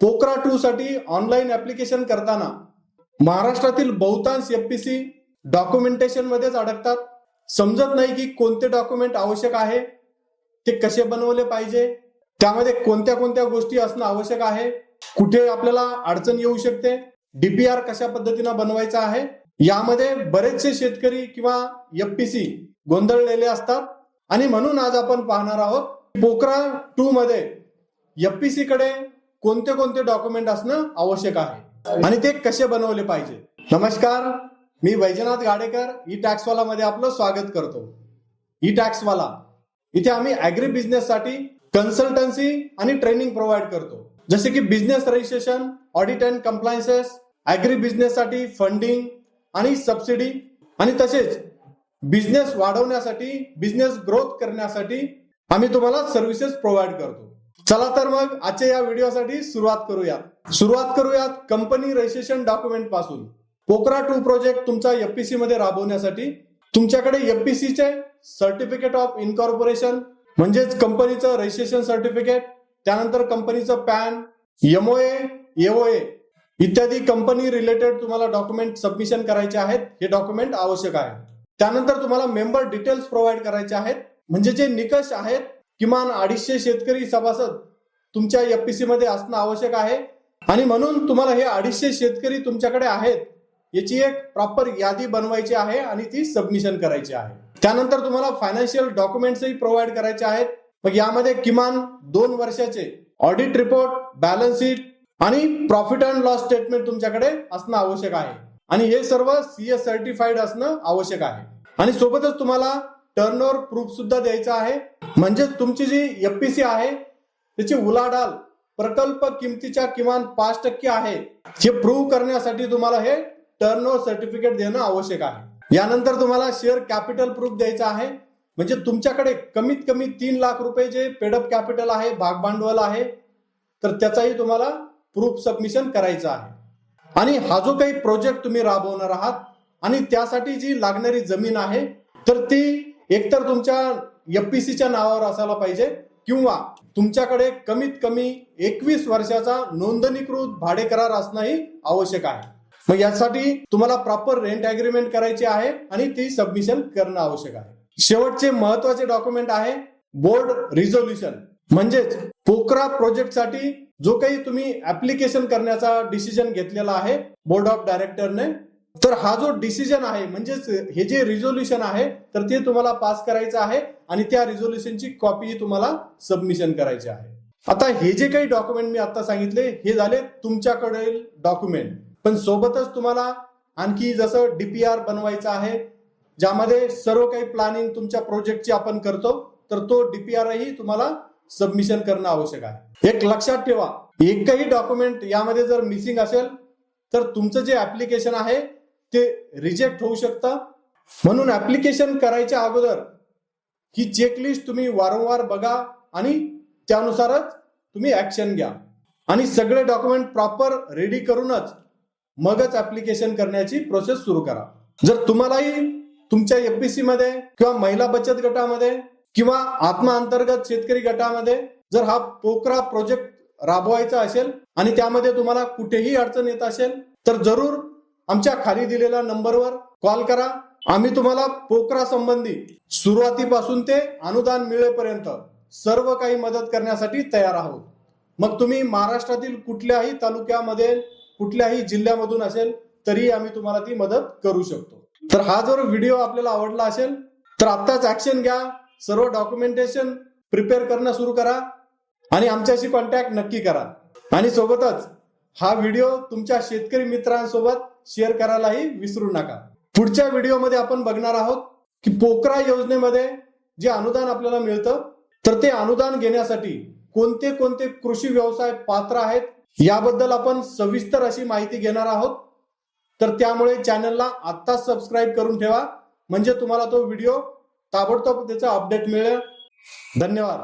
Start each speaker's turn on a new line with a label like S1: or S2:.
S1: PoCRA two साठी online application करताना महाराष्ट्रातील बहुतांश एफपीसी डॉक्युमेंटेशन मध्येच अडकतात. समजत नाही की कोणते डॉक्युमेंट आवश्यक आहे ते कसे बनवले पाहिजे त्यामध्ये कोणत्या कोणत्या गोष्टी असणं आवश्यक आहे कुठे आपल्याला अडचण येऊ शकते डीपीआर कशा पद्धतीनं बनवायचा आहे यामध्ये बरेचसे शेतकरी किंवा एफपीसी गोंधळलेले असतात. आणि म्हणून आज आपण पाहणार आहोत पोकरा टू मध्ये एफपीसी कडे कोणते कोणते डॉक्युमेंट असणं आवश्यक आहे? आणि ते कसे बनवले पाहिजे? नमस्कार मी वैजनाथ गाडेकर ई टॅक्सवाला मध्ये आपलं स्वागत करतो. ई टॅक्सवाला इथे आम्ही अॅग्री बिझनेस साठी कन्सल्टन्सी आणि ट्रेनिंग प्रोव्हाइड करतो. जसे की business registration audit and compliances agri business साठी फंडिंग आणि सबसिडी आणि तसेच बिझनेस वाढवण्यासाठी बिझनेस ग्रोथ करण्यासाठी आम्ही तुम्हाला सर्व्हिसेस प्रोव्हाइड करतो. चला तर मग आजच्या या व्हिडिओसाठी सुरुवात करूयात. सुरुवात करूयात कंपनी रजिस्ट्रेशन डॉक्युमेंटपासून. पोकरा टू प्रोजेक्ट तुमचा एफपीसी मध्ये राबवण्यासाठी. तुमच्याकडे एफपीसी चे सर्टिफिकेट ऑफ इनकॉर्पोरेशन म्हणजेच कंपनीचं रजिस्ट्रेशन सर्टिफिकेट त्यानंतर कंपनीचं पॅन एमओए एओए इत्यादी कंपनी रिलेटेड तुम्हाला डॉक्युमेंट सबमिशन करायचे आहेत. हे डॉक्युमेंट आवश्यक आहे. त्यानंतर तुम्हाला मेंबर डिटेल्स प्रोव्हाइड करायचे आहेत. म्हणजे जे निकष आहेत किमान अडीचशे शेतकरी सभासद तुमच्या एफपीसी मध्ये असणं आवश्यक आहे. आणि म्हणून तुम्हाला हे अडीचशे शेतकरी तुमच्याकडे आहेत याची एक प्रॉपर यादी बनवायची आहे आणि ती सबमिशन करायची आहे. त्यानंतर तुम्हाला फायनान्शियल डॉक्युमेंट्सही प्रोव्हाइड करायचे आहेत. मग यामध्ये किमान दोन वर्षाचे ऑडिट रिपोर्ट बॅलन्स शीट आणि प्रॉफिट अँड लॉस स्टेटमेंट तुमच्याकडे असणं आवश्यक आहे. आणि हे सर्व सीए सर्टिफाईड असणं आवश्यक आहे. आणि सोबतच तुम्हाला टर्नओव्हर प्रूफ सुद्धा द्यायचा आहे. म्हणजे तुमची जी एफपीसी आहे त्याची उलाढाल प्रकल्प किमतीच्या किमान पाच टक्के आहे. हे प्रूव्ह करण्यासाठी तुम्हाला हे टर्नओव्हर सर्टिफिकेट देणं आवश्यक आहे. यानंतर तुम्हाला शेअर कॅपिटल प्रूफ द्यायचा आहे. म्हणजे तुमच्याकडे कमीत कमी तीन लाख रुपये जे पेडअप कॅपिटल आहे भाग भांडवल आहे तर त्याचाही तुम्हाला प्रूफ सबमिशन करायचं आहे. आणि हा जो काही प्रोजेक्ट तुम्ही राबवणार आहात आणि त्यासाठी जी लागणारी जमीन आहे तर ती एकतर तुमच्या एफपीसीच्या नावावर असायला पाहिजे किंवा तुमच्याकडे कमीत कमी एकवीस वर्षाचा नोंदणीकृत भाडे करार असणंही आवश्यक आहे. मग यासाठी तुम्हाला प्रॉपर रेंट अग्रीमेंट करायची आहे आणि ती सबमिशन करणं आवश्यक आहे. शेवटचे महत्त्वाचे डॉक्युमेंट आहे बोर्ड रिझोल्युशन म्हणजेच पोकरा प्रोजेक्टसाठी जो काही तुम्ही ऍप्लिकेशन करण्याचा डिसिजन घेतलेला आहे बोर्ड ऑफ डायरेक्टरने तर हा जो डिसिजन आहे म्हणजेच हे जे रिझोल्युशन आहे तर ते तुम्हाला पास करायचं आहे आणि त्या रिझोल्युशनची कॉपी तुम्हाला सबमिशन करायची आहे. आता हे जे काही डॉक्युमेंट मी आता सांगितले हे झाले तुमच्याकडील डॉक्युमेंट पण सोबतच तुम्हाला आणखी जसं डीपीआर बनवायचं आहे ज्यामध्ये सर्व काही प्लॅनिंग तुमच्या प्रोजेक्टची आपण करतो तर तो डीपीआरही तुम्हाला सबमिशन करणं आवश्यक आहे. एक लक्षात ठेवा एकही डॉक्युमेंट यामध्ये जर मिसिंग असेल तर तुमचं जे ऍप्लिकेशन आहे ते रिजेक्ट होऊ शकतं. म्हणून ऍप्लिकेशन करायच्या अगोदर ही चेकलिस्ट तुम्ही वारंवार बघा आणि त्यानुसारच तुम्ही ऍक्शन घ्या. आणि सगळे डॉक्युमेंट प्रॉपर रेडी करूनच मगच ऍप्लिकेशन करण्याची प्रोसेस सुरू करा. जर तुम्हालाही तुमच्या एफपीसी मध्ये किंवा महिला बचत गटामध्ये किंवा आत्मा अंतर्गत शेतकरी गटामध्ये जर हा पोकरा प्रोजेक्ट राबवायचा असेल आणि त्यामध्ये तुम्हाला कुठेही अडचण येत असेल तर जरूर आमच्या खाली दिलेल्या नंबरवर कॉल करा. आम्ही तुम्हाला पोकरा संबंधी सुरुवातीपासून ते अनुदान मिळेपर्यंत सर्व काही मदत करण्यासाठी तयार आहोत. मग तुम्ही महाराष्ट्रातील कुठल्याही तालुक्यामध्ये कुठल्याही जिल्ह्यामधून असेल तरी आम्ही तुम्हाला ती मदत करू शकतो. तर हा जर व्हिडिओ आपल्याला आवडला असेल तर आत्ताच ऍक्शन घ्या सर्व डॉक्युमेंटेशन प्रिपेअर करणं सुरू करा आणि आमच्याशी कॉन्टॅक्ट नक्की करा. आणि सोबतच हा व्हिडिओ तुमच्या शेतकरी मित्रांसोबत शेअर करायलाही विसरू नका. पुढच्या व्हिडिओमध्ये आपण बघणार आहोत की पोकरा योजनेमध्ये जे अनुदान आपल्याला मिळतं तर ते अनुदान घेण्यासाठी कोणते कोणते कृषी व्यवसाय पात्र आहेत याबद्दल आपण सविस्तर अशी माहिती घेणार आहोत. तर त्यामुळे चॅनलला आत्ताच सबस्क्राईब करून ठेवा म्हणजे तुम्हाला तो व्हिडिओ ताबडतोब त्याचा अपडेट मिळेल. धन्यवाद.